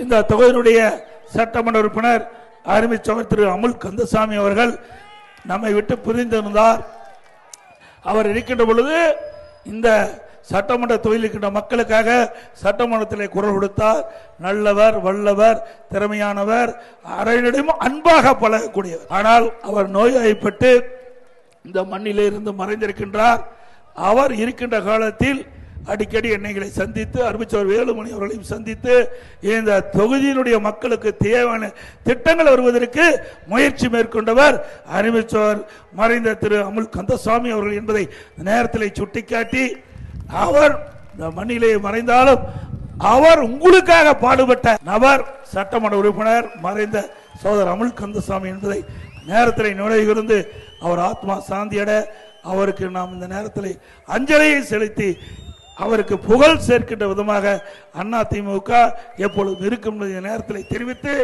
இந்த தொகுதியினுடைய சட்டமன்ற உறுப்பினர் அருமைச்சவர் திரு அமுல் கந்தசாமி அவர்கள் நம்மை விட்டு பிரிந்திருந்தார். அவர் இருக்கின்ற பொழுது இந்த சட்டமன்ற தொழிலுக்கின்ற இருக்கின்ற மக்களுக்காக சட்டமன்றத்தில் குரல் கொடுத்தார். நல்லவர் வல்லவர் திறமையானவர் அரையிடம் அன்பாக பழகக்கூடியவர். ஆனால் அவர் நோய்வாய்ப்பட்டு இந்த மண்ணிலே இருந்து மறைந்திருக்கின்றார். அவர் இருக்கின்ற காலத்தில் அடிக்கடி எண்ணெய்களை சந்தித்து அருமைச்சவர் வேலுமணி அவர்களையும் சந்தித்து இந்த தொகுதியினுடைய மக்களுக்கு தேவையான திட்டங்கள் வருவதற்கு முயற்சி மேற்கொண்டவர் அருமைச்சோர் மறைந்த திரு அமுல் கந்தசாமி அவர்கள் என்பதை இந்த நேரத்தில் சுட்டிக்காட்டி அவர் இந்த மண்ணிலே மறைந்தாலும் அவர் உங்களுக்காக பாடுபட்ட நபர் சட்டமன்ற உறுப்பினர் மறைந்த சோதர் அமுல் கந்தசாமி என்பதை நேரத்தில் நுழைகிறது அவர் ஆத்மா சாந்தியட அவருக்கு நாம் இந்த நேரத்தில் அஞ்சலியை செலுத்தி அவருக்கு புகழ் சேர்க்கின்ற விதமாக அண்ணா திமுக எப்பொழுதும் இருக்கும் நேரத்தில் தெரிவித்து